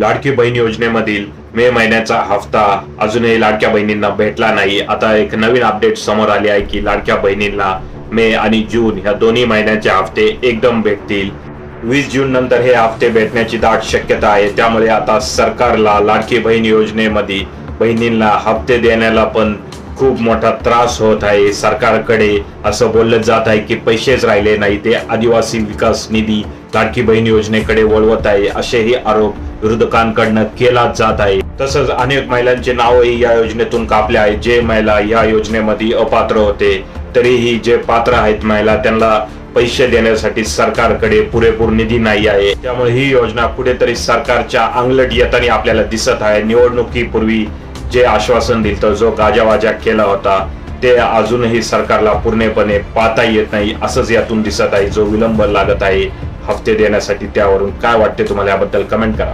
लाडकी बहीण योजनेमधील मे महिन्याचा हप्ता अजूनही लाडक्या बहिणींना भेटला नाही. आता एक नवीन अपडेट समोर आली आहे की लाडक्या बहिणींना मे आणि जून ह्या दोन्ही महिन्याचे हप्ते एकदम भेटतील. वीस जून नंतर हे हप्ते भेटण्याची दाट शक्यता आहे. त्यामुळे आता सरकारला लाडकी बहीण योजनेमध्ये बहिणींना हप्ते देण्याला पण खूप मोठा त्रास होत आहे. सरकारकडे असं बोललं जात आहे की पैसेच राहिले नाही. ते आदिवासी विकास निधी लाडकी बहीण योजनेकडे वळवत आहे. असेही आरोप विरोधकांकडनं केला जात आहे. तसंच अनेक महिलांचे नावही या योजनेतून कापले आहेत जे महिला या योजनेमध्ये अपात्र होते तरीही जे पात्र आहेत महिला त्यांना पैसे देण्यासाठी सरकारकडे पुरेपूर निधी नाही आहे. त्यामुळे ही योजना कुठेतरी सरकारच्या अंगलट येताना आपल्याला दिसत आहे. निवडणुकीपूर्वी जे आश्वासन दिलं जो गाजावाजा केला होता ते अजूनही सरकारला पूर्णपणे पाहता येत नाही असंच यातून दिसत आहे जो विलंब लागत आहे हप्ते देण्यासाठी त्यावरून काय वाटते तुम्हाला याबद्दल कमेंट करा.